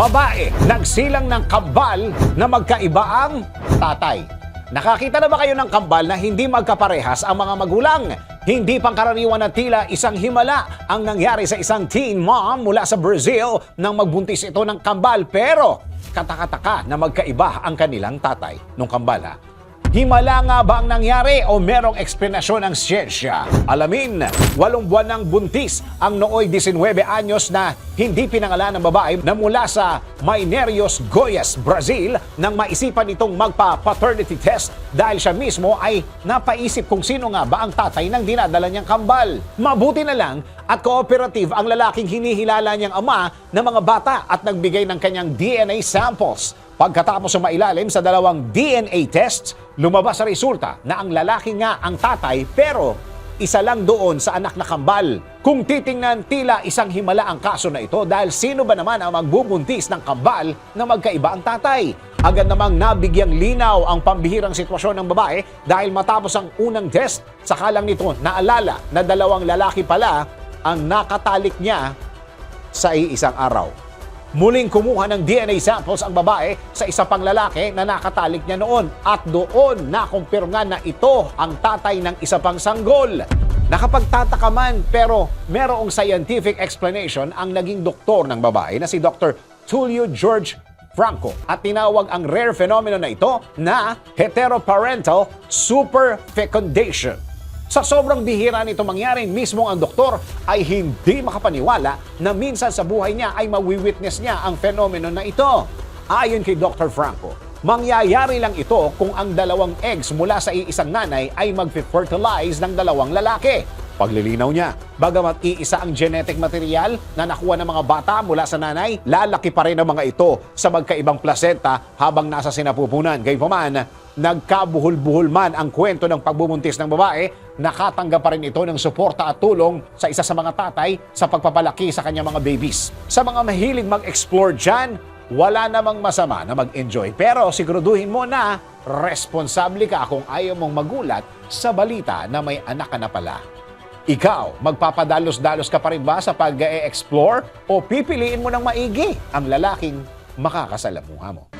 Babae, nagsilang ng kambal na magkaiba ang tatay. Nakakita na ba kayo ng kambal na hindi magkaparehas ang mga magulang? Hindi pangkaraniwan na tila isang himala ang nangyari sa isang teen mom mula sa Brazil nang magbuntis ito ng kambal pero katakataka na magkaiba ang kanilang tatay nung kambal ha. Himala nga ba ang nangyari o merong eksplanasyon ng siyensya? Alamin, walong buwan ng buntis ang nooy 19 anyos na hindi pinangalan ng babae na mula sa Minerios Goyas, Brazil nang maisipan itong magpa-paternity test dahil siya mismo ay napaisip kung sino nga ba ang tatay ng dinadala niyang kambal. Mabuti na lang at cooperative ang lalaking hinihilala niyang ama ng mga bata at nagbigay ng kanyang DNA samples. Pagkatapos sumailalim sa dalawang DNA tests, lumabas sa resulta na ang lalaki nga ang tatay pero isa lang doon sa anak na kambal. Kung titingnan, tila isang himala ang kaso na ito dahil sino ba naman ang magbubuntis ng kambal na magkaiba ang tatay? Agad namang nabigyang linaw ang pambihirang sitwasyon ng babae dahil matapos ang unang test, saka lang nito naalala na dalawang lalaki pala ang nakatalik niya sa iisang araw. Muling kumuha ng DNA samples ang babae sa isa pang lalaki na nakatalik niya noon at doon nakumpirma na ito ang tatay ng isa pang sanggol. Nakapagtataka man pero merong scientific explanation ang naging doktor ng babae na si Dr. Tulio George Franco at tinawag ang rare phenomenon na ito na heteroparental superfecundation. Sa sobrang bihira nito mangyari, mismo ang doktor ay hindi makapaniwala na minsan sa buhay niya ay mawiwitness niya ang phenomenon na ito. Ayon kay Dr. Franco, mangyayari lang ito kung ang dalawang eggs mula sa iisang nanay ay mag-fertilize ng dalawang lalaki. Paglilinaw niya, bagamat iisa ang genetic material na nakuha ng mga bata mula sa nanay, lalaki pa rin ang mga ito sa magkaibang placenta habang nasa sinapupunan. Gayunpaman, nagkabuhol-buhol man ang kwento ng pagbubuntis ng babae, nakatanggap pa rin ito ng suporta at tulong sa isa sa mga tatay sa pagpapalaki sa kanyang mga babies. Sa mga mahilig mag-explore dyan, wala namang masama na mag-enjoy. Pero siguraduhin mo na responsable ka kung ayaw mong magulat sa balita na may anak ka na pala. Ikaw, magpapadalos-dalos ka pa rin ba sa pag-e-explore o pipiliin mo ng maigi ang lalaking makakasalamuha mo?